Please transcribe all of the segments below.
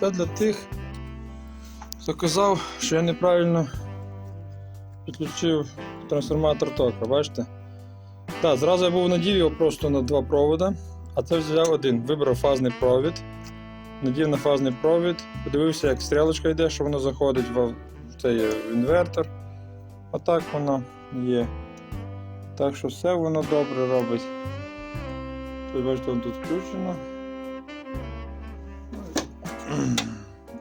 Це для тих, хто казав, що я неправильно підключив трансформатор тока, бачите? Так, зразу я був надів його просто на два провода, а це взяв один. Вибрав фазний провід, надів на фазний провід, подивився, як стрілочка йде, що воно заходить в, цей інвертор. Отак воно є. Так що все воно добре робить. Тут бачите, воно тут включено.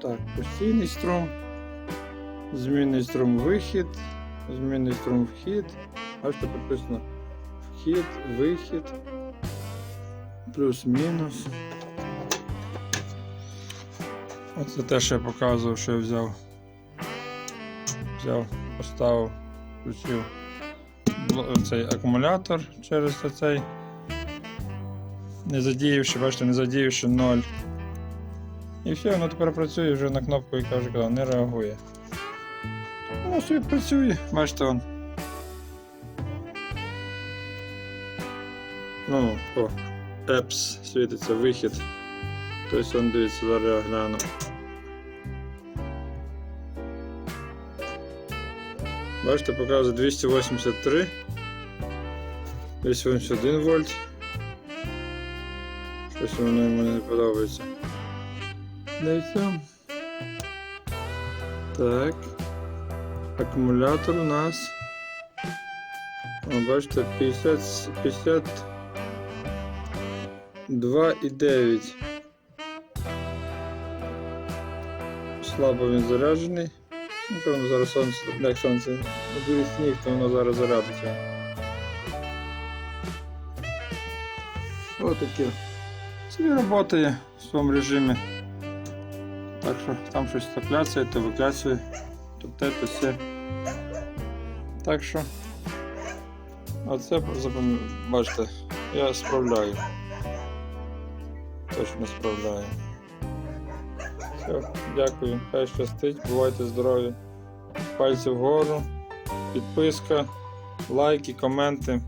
Так, постійний струм, змінний струм вихід, змінний струм вхід. Бачите, підписано вхід, вихід, плюс-мінус. Оце те, що я показував, що я взяв. Взяв, поставив, включив цей акумулятор через цей. Не задіявши, бачите, не задіявши 0. І все, воно тепер працює вже на кнопку, яка вже казав, не реагує. Воно собі працює, бачите он. Ну, о, Apps світиться, вихід. Тобто он дивіться, зараз я гляну. Бачите, показує 283, 281 вольт. Щось воно йому не подобається. Дивіться. Так. Акумулятор у нас. Бачите, 50, 52,9. Слабо він заряджений. Напевно, зараз сонце, як сонце. Буде сніг, то воно зараз зарядиться. Ось таке. Собі працює в своєму режимі. Так що там щось кляцає, то викляцує, то те, то все. Так що. Оце бачите, я справляю. Точно справляю. Все, дякую, хай щастить, бувайте здорові. Пальці вгору, підписка, лайки, коменти.